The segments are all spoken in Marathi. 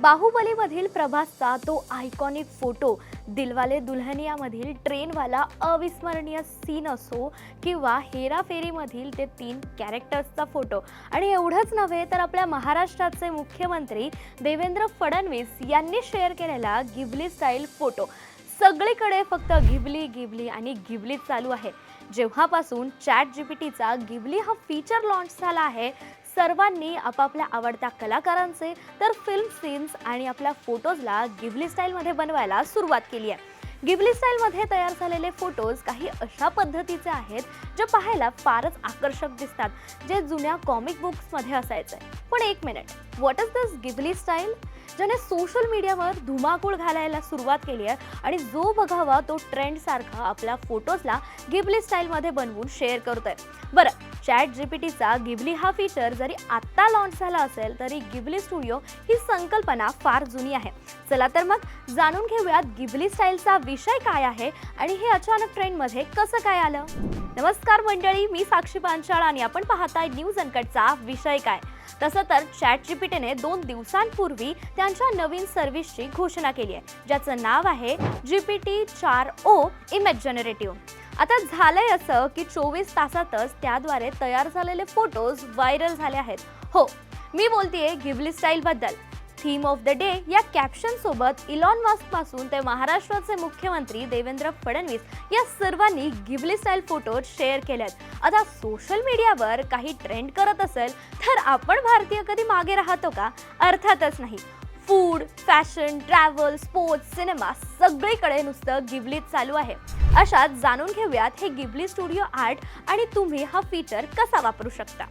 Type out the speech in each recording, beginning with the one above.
बाहुबलीमधील प्रभासचा तो आयकॉनिक फोटो दिलवाले दुल्हनियामधील ट्रेनवाला अविस्मरणीय सीन असो किंवा हेराफेरीमधील ते तीन कॅरेक्टर्सचा फोटो आणि एवढंच नव्हे तर आपल्या महाराष्ट्राचे मुख्यमंत्री देवेंद्र फडणवीस यांनी शेअर केलेला गिबली स्टाईल फोटो सगळीकडे फक्त गिबली गिबली आणि गिबली चालू आहे. जेव्हापासून चॅट जी पी टीचा गिबली हा फीचर लॉन्च झाला आहे सर्वांनी आपापल्या आवडत्या कलाकारांचे तर फिल्म सीन्स आणि आपल्या फोटोजला गिबली स्टाईलमध्ये बनवायला सुरुवात केली आहे. गिबली स्टाईलमध्ये तयार झालेले फोटोज काही अशा पद्धतीचे आहेत जे पाहायला फारच आकर्षक दिसतात जे जुन्या कॉमिक बुक्समध्ये असायचे. पण एक minute what is this Ghibli style ज्याने सोशल मीडियावर धुमाकूळ घालायला सुरुवात केली आहे आणि जो बघावा तो ट्रेंडसारखा आपल्या फोटोजला गिबली स्टाईलमध्ये बनवून शेअर करतोय. बरं चॅट जीपीटीचा गिबली हा फीचर जरी आत्ता लॉन्च झाला असेल तरी गिबली स्टुडिओ ही संकल्पना फार जुनी आहे. चला तर मग जाणून घेऊयात गिबली स्टाईलचा विषय काय आहे आणि हे अचानक ट्रेंडमध्ये कसं काय आलं? नमस्कार मंडळी मी साक्षी पांचाळ आणि आपण पाहताय न्यूज अनकटचा विषय काय? तसं तर चॅट जीपीटीने दोन दिवसांपूर्वी त्यांच्या नवीन सर्व्हिसची घोषणा केली आहे ज्याचं नाव आहे जीपीटी चार ओ इमेज जनरेटिव्ह आता झालंय असं की चोवीस तासातच त्याद्वारे तयार झालेले फोटोज व्हायरल झाले आहेत. हो मी बोलतेय गिबली स्टाईल बद्दल. थीम ऑफ द डे या कॅप्शन सोबत इलॉन मस्कपासून ते महाराष्ट्राचे मुख्यमंत्री देवेंद्र फडणवीस या सर्वांनी गिबली स्टाईल फोटो शेअर केल्यात आता सोशल मीडियावर काही ट्रेंड करत असेल तर आपण भारतीय कधी मागे राहतो का? अर्थातच नाही. Food fashion travel sports cinema सगळीकडे नुसतं गिबलीत चालू आहे. अशात जाणून घेऊयात हे गिबली स्टुडिओ आर्ट आणि तुम्ही हा फीचर कसा वापरू शकता.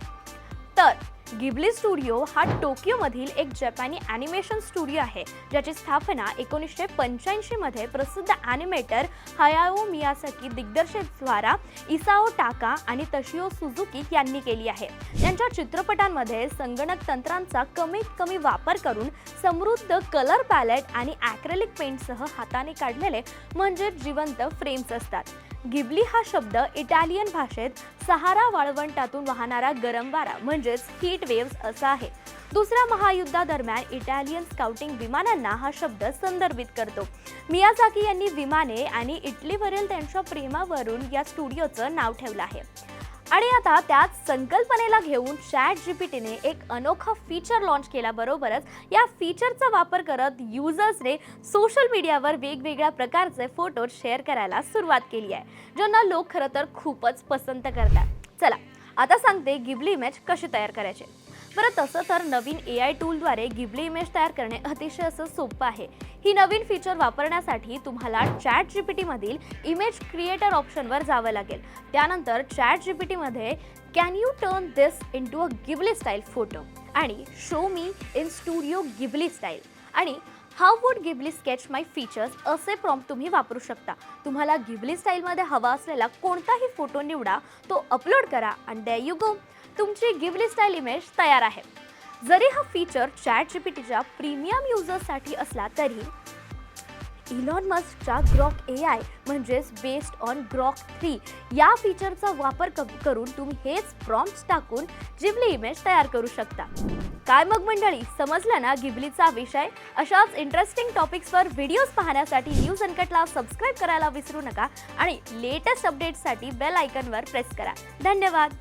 तर गिबली स्टुडिओ हा टोकियोमधील एक जपानी ॲनिमेशन स्टुडिओ आहे ज्याची स्थापना एकोणीसशे पंच्याऐंशीमध्ये प्रसिद्ध ॲनिमेटर हयाओ मियासकी दिग्दर्शकद्वारा इसाओ टाका आणि तशिओ सुझुकी यांनी केली आहे. त्यांच्या चित्रपटांमध्ये संगणक तंत्रांचा कमीत कमी वापर करून समृद्ध कलर पॅलेट आणि ॲक्रेलिक पेंटसह हाताने काढलेले म्हणजे जिवंत फ्रेम्स असतात. गिबली हा शब्द इटालियन भाषेत सहारा वाळवंटातून वाहणारा गरम वारा म्हणजेच हीट वेव्स असा आहे. दुसऱ्या महायुद्धादरम्यान इटालियन स्काउटिंग विमानांना हा शब्द संदर्भित करतो. मियाझाकी यांनी विमाने आणि इटलीवरील त्यांच्या प्रेमावरून या स्टुडिओचं नाव ठेवलं आहे. आणि आता त्याच संकल्पनेला घेऊन चॅट जीपीटीने एक अनोखा फीचर लॉन्च केल्याबरोबरच या फीचरचा वापर करत युजर्सने सोशल मीडियावर वेगवेगळ्या प्रकारचे फोटो शेअर करायला सुरुवात केली आहे ज्यांना लोक खरं तर खूपच पसंत करतात. चला आता सांगते गिबली इमेज कशी तयार करायची. बरं तसं तर नवीन ए आय टूलद्वारे गिबली इमेज तयार करणे अतिशय असं सोपं आहे. ही नवीन फीचर वापरण्यासाठी तुम्हाला चॅट जी पी टीमधील इमेज क्रिएटर ऑप्शनवर जावं लागेल. त्यानंतर चॅट जी पी टीमध्ये can you turn this into a Ghibli style photo आणि show me in studio Ghibli style आणि how would Ghibli sketch my features असे प्रॉम्प्ट तुम्ही वापरू शकता. तुम्हाला गिबली स्टाईलमध्ये हवा असलेला कोणताही फोटो निवडा तो अपलोड करा अँड दे यू गो तुमची गिबली स्टाईल इमेज तयार आहे. जरी हा फीचर चॅट जीपीटीच्या प्रीमियम युजर्ससाठी असला तरी इलॉन मस्कच्या ग्रॉक ए आय म्हणजेच बेस्ड ऑन ग्रॉक थ्री या फीचरचा वापर क- करून तुम्ही हेच प्रॉम्प्ट टाकून जिबली इमेज तयार करू शकता. काय मग मंडळी समजलं ना गिबलीचा विषय? अशाच इंटरेस्टिंग टॉपिक्सवर व्हिडिओज पाहण्यासाठी न्यूज अनकटला सबस्क्राईब करायला विसरू नका आणि लेटेस्ट अपडेट्ससाठी बेल आयकनवर प्रेस करा. धन्यवाद!